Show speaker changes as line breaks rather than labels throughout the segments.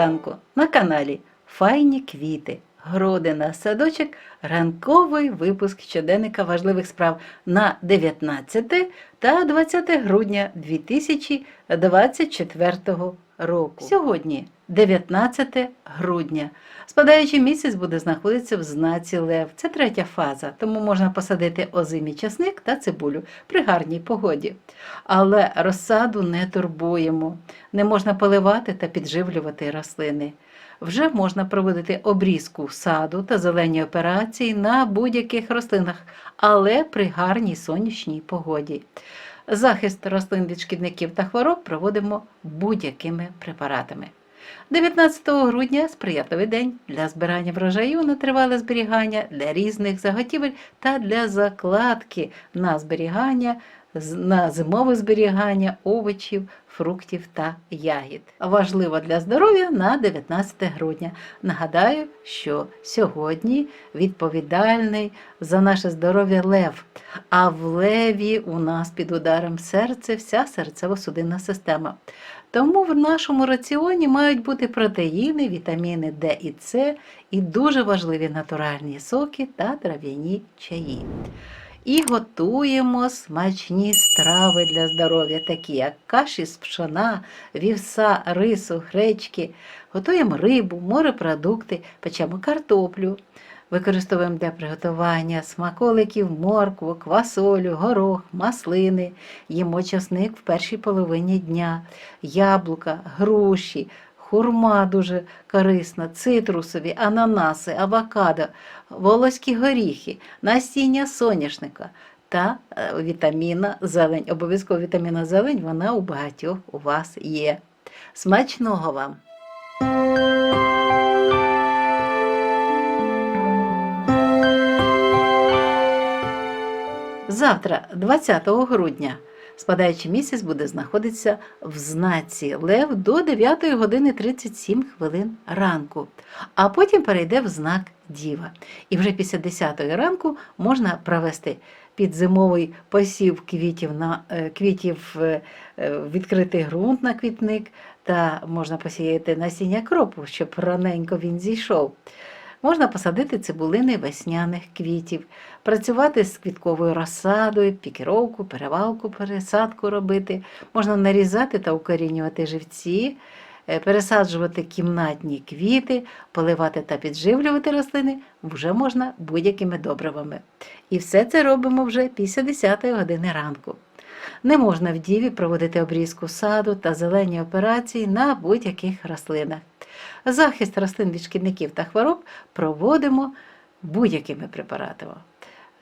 ранку на каналі Файні квіти. Городина, садочок, ранковий випуск щоденника важливих справ на 19 та 20 грудня 2024 року. Сьогодні 19 грудня. Спадаючий місяць буде знаходитися в знаці Лев. Це третя фаза, тому можна посадити озимий часник та цибулю при гарній погоді. Але розсаду не турбуємо. Не можна поливати та підживлювати рослини. Вже можна проводити обрізку саду та зелені операції на будь-яких рослинах, але при гарній сонячній погоді. Захист рослин від шкідників та хвороб проводимо будь-якими препаратами. 19 грудня сприятливий день для збирання врожаю на тривале зберігання, для різних заготівель та для закладки на зберігання, на зимове зберігання овочів, фруктів та ягід. Важливо для здоров'я на 19 грудня. Нагадаю, що сьогодні відповідальний за наше здоров'я лев. А в леві у нас під ударом серце вся серцево-судинна система. Тому в нашому раціоні мають бути протеїни, вітаміни Д і С і дуже важливі натуральні соки та трав'яні чаї. І готуємо смачні страви для здоров'я, такі як каші з пшона, вівса, рису, гречки. Готуємо рибу, морепродукти, печемо картоплю. Використовуємо для приготування смаколиків, моркву, квасолю, горох, маслини, їмо часник в першій половині дня, яблука, груші, хурма дуже корисна, цитрусові, ананаси, авокадо, волоські горіхи, насіння соняшника та е, вітаміна зелень. Обов'язково вітаміна зелень, вона у багатьох у вас є. Смачного вам! Завтра, 20 грудня, спадаючий місяць буде знаходитися в знаці Лев до 9 години 37 хвилин ранку, а потім перейде в знак Діва. І вже після 10 ранку можна провести підзимовий посів квітів на е, квітів е, е, відкритий ґрунт на квітник, та можна посіяти насіння кропу, щоб раненько він зійшов. Можна посадити цибулини весняних квітів, працювати з квітковою розсадою, пікіровку, перевалку, пересадку робити. Можна нарізати та укорінювати живці, е, пересаджувати кімнатні квіти, поливати та підживлювати рослини вже можна будь-якими добривами. І все це робимо вже після 10 години ранку. Не можна в діві проводити обрізку саду та зелені операції на будь-яких рослинах. Захист рослин від шкідників та хвороб проводимо будь-якими препаратами.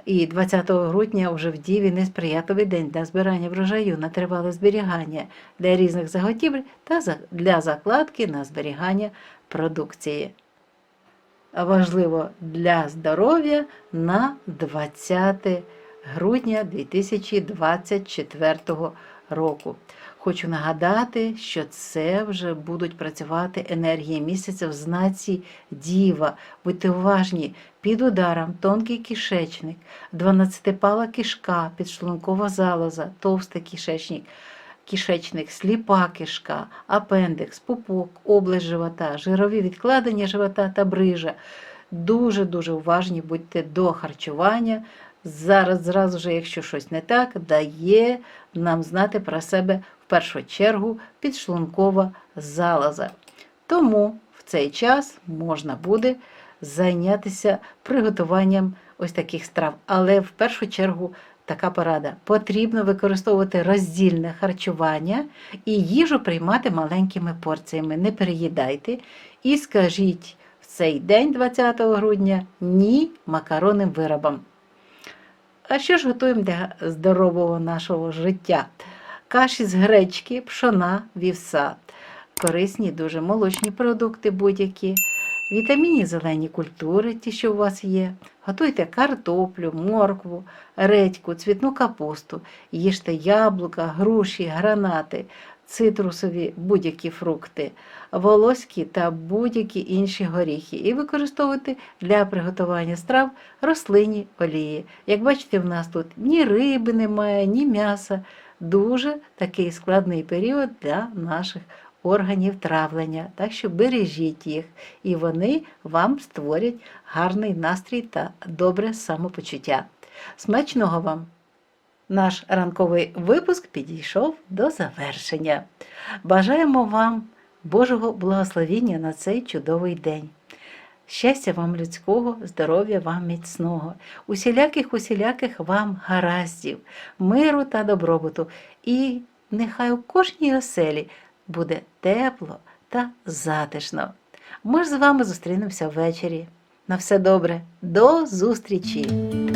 І 20 грудня вже в Діві несприятливий день для збирання врожаю на тривале зберігання для різних заготівель та для закладки на зберігання продукції. Важливо для здоров'я на 20 грудня 2024 року. Хочу нагадати, що це вже будуть працювати енергії місяця в знаці Діва. Будьте уважні, під ударом тонкий кишечник, 12-пала кишка, підшлункова залоза, товстий кишечник, кишечник, сліпа кишка, апендикс, пупок, область живота, жирові відкладення живота та брижа. Дуже-дуже уважні будьте до харчування. Зараз, зразу ж, якщо щось не так, дає нам знати про себе в першу чергу підшлункова залоза. Тому в цей час можна буде зайнятися приготуванням ось таких страв. Але в першу чергу така порада: потрібно використовувати роздільне харчування і їжу приймати маленькими порціями. Не переїдайте і скажіть в цей день, 20 грудня, ні макаронним виробам. А що ж готуємо для здорового нашого життя? Каші з гречки, пшона, вівса, корисні дуже молочні продукти будь-які, вітамінні зелені культури, ті, що у вас є. Готуйте картоплю, моркву, редьку, цвітну капусту, їжте яблука, груші, гранати, цитрусові будь-які фрукти, волоські та будь-які інші горіхи. І використовуйте для приготування страв рослинні олії. Як бачите, в нас тут ні риби немає, ні м'яса. Дуже такий складний період для наших органів травлення, так що бережіть їх, і вони вам створять гарний настрій та добре самопочуття. Смачного вам! Наш ранковий випуск підійшов до завершення. Бажаємо вам Божого благословіння на цей чудовий день. Щастя вам людського, здоров'я вам міцного, усіляких усіляких вам гараздів, миру та добробуту. І нехай у кожній оселі буде тепло та затишно. Ми ж з вами зустрінемося ввечері. На все добре, до зустрічі!